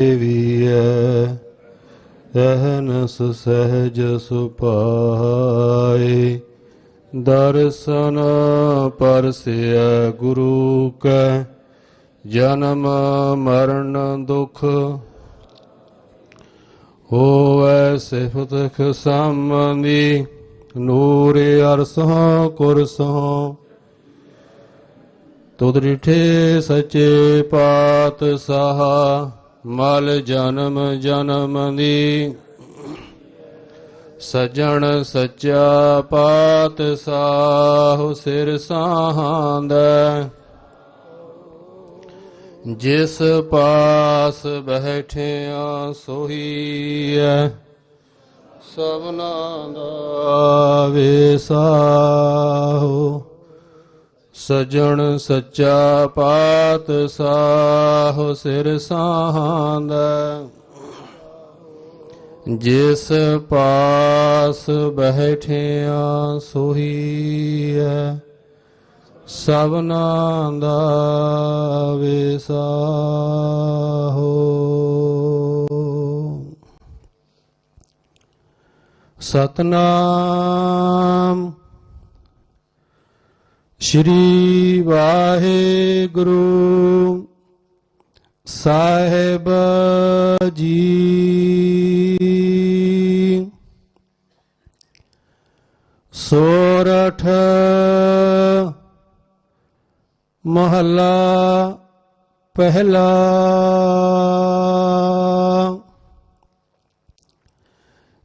ਦੇਵੀਐ ਅਹਨਸ ਸਹਿਜ ਸੁਪਾਏ ਦਰਸ਼ਨ ਪਰਸਿਆ ਗੁਰੂ ਕੈ, ਜਨਮ ਮਰਨ ਦੁਖ। ਹੋਵੈ ਸਿਫਤ ਖਸਮਨੀ ਨੂਰ ਅਰਸੋਂ ਕੁਰਸੋਂ। ਤੁਧ ਰਿਠੇ ਸਚੇ ਪਾਤ ਸਾਹਾ ਮਲ ਜਨਮ ਜਨਮ ਦੀ ਸਜਣ ਸੱਚਾ ਪਾਤ ਸਾਹੁ ਸਿਰ ਸਾਹਾਂਦਾ। ਜਿਸ ਪਾਸ ਬੈਠਿਆ ਸੋਹੀਐ, ਸਭਨਾ ਦਾ ਵੇਸਾਹੋ ਸਜਣ ਸੱਚਾ ਪਾਤ ਸਾਹ ਸਿਰ ਸਾਹਾਂਦਾ ਜਿਸ ਪਾਸ ਬੈਠਿਆ ਸੋਹੀਐ ਸਭਨਾ ਦਾ ਵੇਸਾਹੋ ਸਤਨਾਮ ਸ਼੍ਰੀ ਵਾਹਿਗੁਰੂ ਸਾਹਿਬ ਜੀ। ਸੋਰਠ ਮਹੱਲਾ ਪਹਿਲਾ।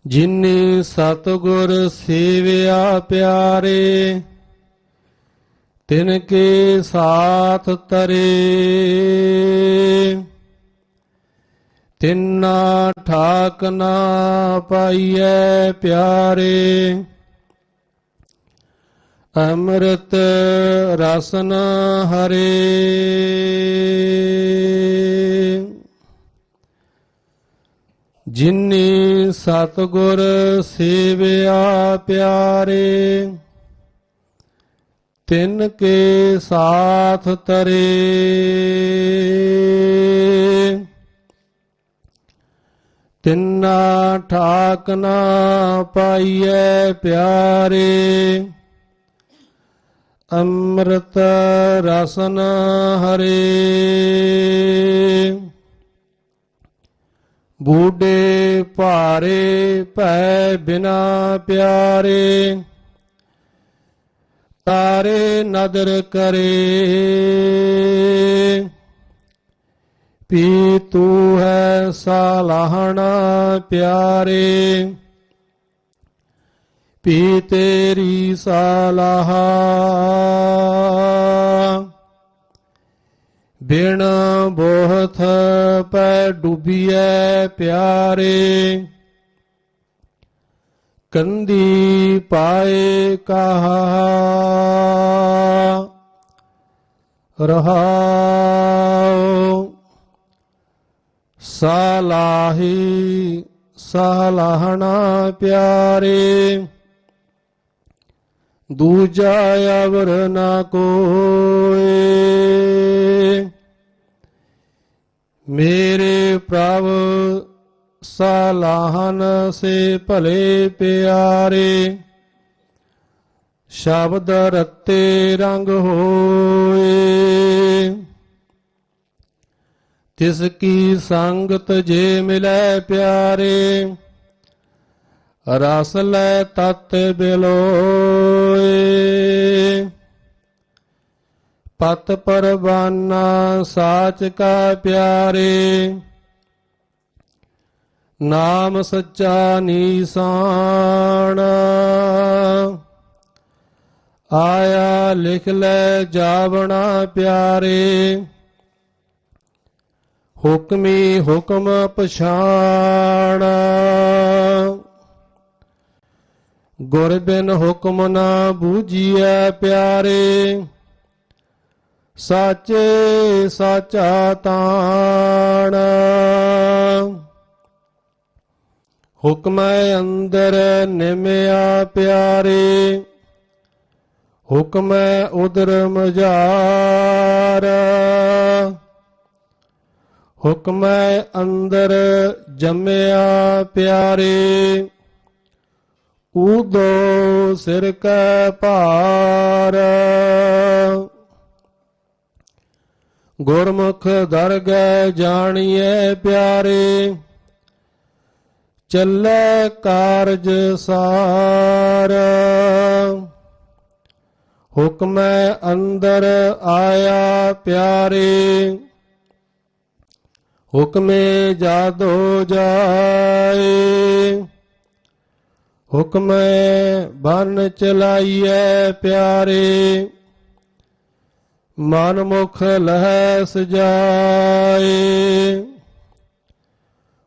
ਜਿਨੇ ਸਤਗੁਰ ਸੇਵਿਆ ਪਿਆਰੇ ਤਿਨ ਕੇ ਸਾਥ ਤਰੇ। ਤਿੰਨਾ ਠਾਕ ਨਾ ਪਾਈਐ ਪਿਆਰੇ। ਅੰਮ੍ਰਿਤ ਰਸਨ ਹਰੇ। ਜਿਨੇ ਸਤਗੁਰ ਸੇਵਿਆ ਪਿਆਰੇ। ਤਿਨ ਕੇ ਸਾਥ ਤਰੇ। ਤਿੰਨਾ ਠਾਕ ਨਾ ਪਾਈਐ ਪਿਆਰੇ। ਅੰਮ੍ਰਿਤ ਰਸਨ ਹਰੇ। ਬੂਢੇ ਭਾਰੇ ਭੈ ਬਿਨਾ ਪਿਆਰੇ। ਤਾਰੇ ਨਦਰ ਕਰੇ ਪੀ ਤੂ ਹੈ ਸਾਲਾਹਣਾ ਪਿਆਰੇ ਪੀ ਤੇਰੀ ਸਾਲਾਹਾ ਬਿਨ ਬੋਹਥ ਪੈ ਡੁੱਬੀਐ ਪਿਆਰੇ ਕੰਦੀ ਪਾਏ ਕਹਾ ਰਹਾਉ ਸਾਲਾਹੀ ਸਾਲਾਹਣਾ ਪਿਆਰੇ ਦੂਜਾ ਅਵਰ ਨਾ ਕੋਏ ਮੇਰੇ ਪ੍ਰਭ ਸਾਲਾਹਨ ਸੇ ਭਲੇ ਪਿਆਰੇ, ਸ਼ਬਦ ਰਤੇ ਰੰਗ ਹੋਏ। ਤਿਸ ਕੀ ਸੰਗਤ ਜੇ ਮਿਲੈ ਪਿਆਰੇ, ਰਸ ਲੈ ਤਤ ਬਿਲੋਏ। ਪਤ ਪਰਵਾਨਾ ਸਾਚ ਕਾ ਪਿਆਰੇ ਨਾਮ ਸੱਚਾ ਨੀਸਾਨ। ਆਇਆ ਲਿਖ ਲੈ ਜਾਵਣਾ ਪਿਆਰੇ। ਹੁਕਮੀ ਹੁਕਮ ਪਛਾਣ। ਗੁਰ ਬਿਨ ਹੁਕਮ ਨਾ ਬੂਝੀਐ ਪਿਆਰੇ। ਸਾਚੇ ਸਾਚਾ ਤਾਣ। ਹੁਕਮੈ ਅੰਦਰ ਨਿਮਿਆ ਪਿਆਰੇ। ਹੁਕਮੈ ਉਦਰ ਮਝਾਰ। ਹੁਕਮੈ ਅੰਦਰ ਜੰਮਿਆ ਪਿਆਰੇ। ਊਦੋ ਸਿਰ ਕੈ ਭਾਰ। ਗੁਰਮੁਖ ਦਰਗਹਿ ਜਾਣੀਐ ਪਿਆਰੇ। ਚੱਲੇ ਕਾਰਜ ਸਾਰ। ਹੁਕਮੈ ਅੰਦਰ ਆਇਆ ਪਿਆਰੇ। ਹੁਕਮੇ ਜਾਦੋ ਜਾਏ। ਹੁਕਮੈ ਬਨ ਚਲਾਈਐ ਪਿਆਰੇ। ਮਨ ਮੁਖ ਲਹਿ ਸਜਾਏ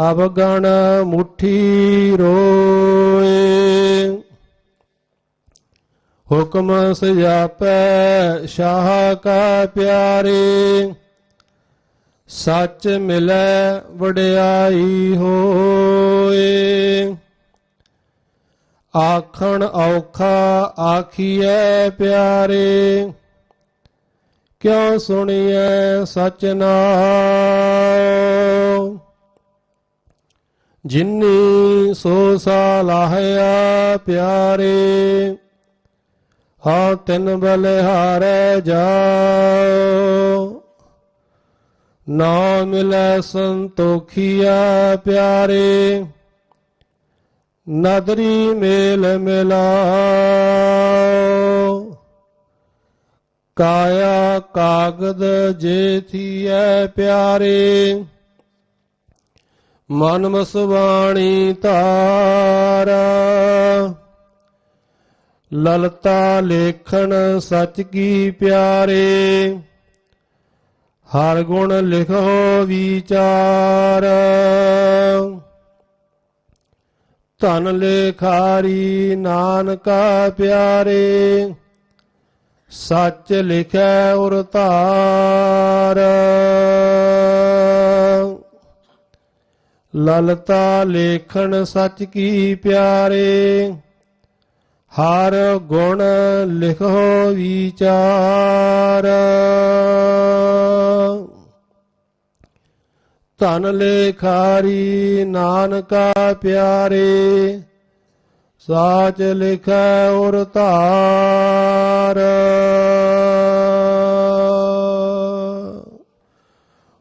ਅਵਗਣ ਮੁਠੀ ਰੋਏ। ਹੁਕਮ ਸਜਾਪੈ ਸ਼ਾਹ ਕਾ ਪਿਆਰੇ। ਸੱਚ ਮਿਲੈ ਵਡਿਆਈ ਹੋਏ। ਆਖਣ ਔਖਾ ਆਖੀਐ ਪਿਆਰੇ। ਕਿਉ ਸੁਣੀਐ ਸਚ ਨਾਮ ਜਿਨੀ ਸੋ ਸਾਲਾਹਿਆ ਪਿਆਰੇ ਹਾਂ ਤਿਨ ਬਲਿਹਾਰੈ ਜਾਓ। ਨਾ ਮਿਲੈ ਸੰਤੋਖੀਆ ਪਿਆਰੇ ਨਦਰੀ ਮੇਲ ਮਿਲਾਓ। ਕਾਇਆ ਕਾਗਦ ਜੇ ਥੀਐ ਪਿਆਰੇ ਮਨ ਮਸਵਾਣੀ ਧਾਰਾ। ਲਲਤਾ ਲੇਖਣ ਸਚ ਕੀ ਪਿਆਰੇ। ਹਰ ਗੁਣ ਲਿਖੋ ਵਿਚਾਰ। ਧਨ ਲੇਖਾਰੀ ਨਾਨਕਾ ਪਿਆਰੇ। ਸੱਚ ਲਿਖੈ ਉਰ ਧਾਰ। ਲਲਤਾ ਲੇਖਣ ਸਚ ਕੀ ਪਿਆਰੇ, ਹਰ ਗੁਣ ਲਿਖੋ ਵਿਚਾਰ। ਧਨ ਲੇਖਾਰੀ ਨਾਨਕਾ ਪਿਆਰੇ, ਸਾਚ ਲਿਖੈ ਉਰ ਧਾਰ।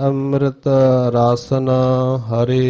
ਅੰਮ੍ਰਿਤ ਰਾਸਨ ਹਰੇ।